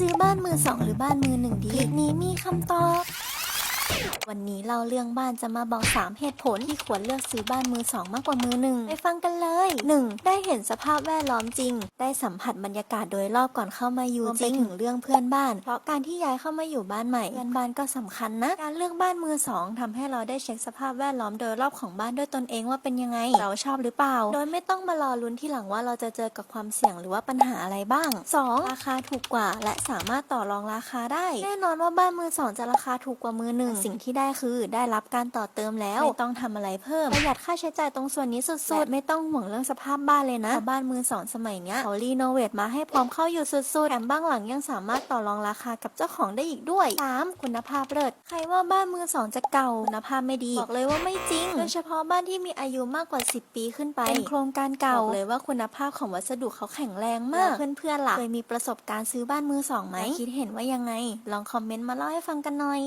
ซื้อบ้านมือสองหรือบ้านมือหนึ่งดีคลิปนี้มีคำตอบ วันนี้เราเรื่องบ้านจะมาบอก 3 เหตุผลที่ควรเลือกซื้อบ้านมือสองมากกว่ามือหนึ่งไปฟังกันเลย 1. ได้เห็นสภาพแวดล้อมจริง ได้สัมผัสบรรยากาศโดยรอบก่อนเข้ามาอยู่จริงถึงเรื่องเพื่อนบ้าน เพราะการที่ย้ายเข้ามาอยู่บ้านใหม่เพื่อนบ้านก็สำคัญนะ การเลือกบ้านมือสองทำให้เราได้เช็คสภาพแวดล้อมโดยรอบของบ้านด้วยตนเองว่าเป็นยังไง เราชอบหรือเปล่า โดยไม่ต้องมารอลุ้นที่หลังว่าเราจะเจอกับความเสี่ยงหรือว่าปัญหาอะไรบ้าง 2. ราคาถูกกว่า และสามารถต่อรองราคาได้ แน่นอนว่าบ้านมือสองจะราคาถูกกว่ามือหนึ่งสิ่งที่ได้คือได้รับการต่อเติมแล้ว ไม่ต้องทำอะไรเพิ่มประหยัดค่าใช้จ่ายตรงส่วนนี้สุดๆ ไม่ต้องห่วงเรื่องสภาพบ้านเลยนะเพราะบ้านมือสองสมัยเนี้ยเขารีโนเวทมาให้พร้อมเข้าอยู่สุดๆแถมบ้างหลังยังสามารถต่อรองราคากับเจ้าของได้อีกด้วย 3. คุณภาพเลิศใครว่าบ้านมือสองจะเก่าคุณภาพไม่ดีบอกเลยว่าไม่จริงโดยเฉพาะบ้านที่มีอายุมากกว่า 10 ปีขึ้นไปเป็นโครงการเก่าบอกเลยว่าคุณภาพของวัสดุเขาแข็งแรงมากเพื่อนๆล่ะเคยมีประสบการณ์ซื้อบ้านมือสองไหมคิดเห็นว่ายังไง ลองคอมเมนต์มาเล่าให้ฟังกันหน่อย